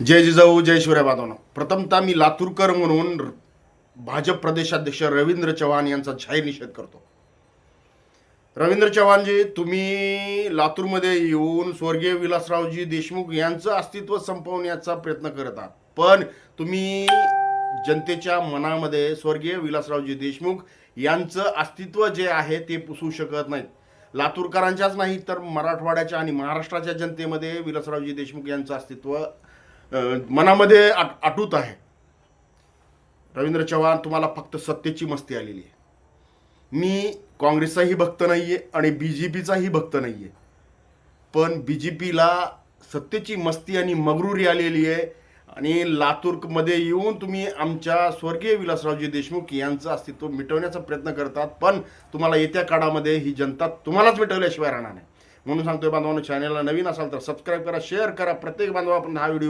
जय जिजाऊ जय शिवराय बांधवनो. प्रथमतः मी लातूरकर म्हणून भाजप प्रदेशाध्यक्ष रवींद्र चव्हाण यांचा जाहीर निषेध करतो. रवींद्र चव्हाणजी तुम्ही लातूरमध्ये येऊन स्वर्गीय विलासरावजी देशमुख यांचं अस्तित्व संपवण्याचा प्रयत्न करत आहात. पण तुम्ही जनतेच्या मनामध्ये स्वर्गीय विलासरावजी देशमुख यांचं अस्तित्व जे आहे ते पुसू शकत नाहीत. लातूरकरांच्याच नाही तर मराठवाड्याच्या आणि महाराष्ट्राच्या जनतेमध्ये विलासरावजी देशमुख यांचं अस्तित्व मनामध्ये आट आटूत आहे. रवींद्र चव्हाण तुम्हाला फक्त सत्तेची मस्ती आलेली आहे. मी काँग्रेसचाही भक्त नाही आहे आणि बी जे पीचाही भक्त नाही आहे पण बी जे पीला सत्तेची मस्ती आणि मगरुरी आलेली आहे आणि लातूरमध्ये येऊन तुम्ही आमच्या स्वर्गीय विलासरावजी देशमुख यांचं अस्तित्व मिटवण्याचा प्रयत्न करतात पण तुम्हाला येत्या काळामध्ये ही जनता तुम्हालाच मिटवल्याशिवाय राहणार नाही. म्हणून सांगतोय बांधवांनो चॅनलला नवीन असाल तर सबस्क्राईब करा शेअर करा. प्रत्येक बांधवापर्यंत हा व्हिडिओ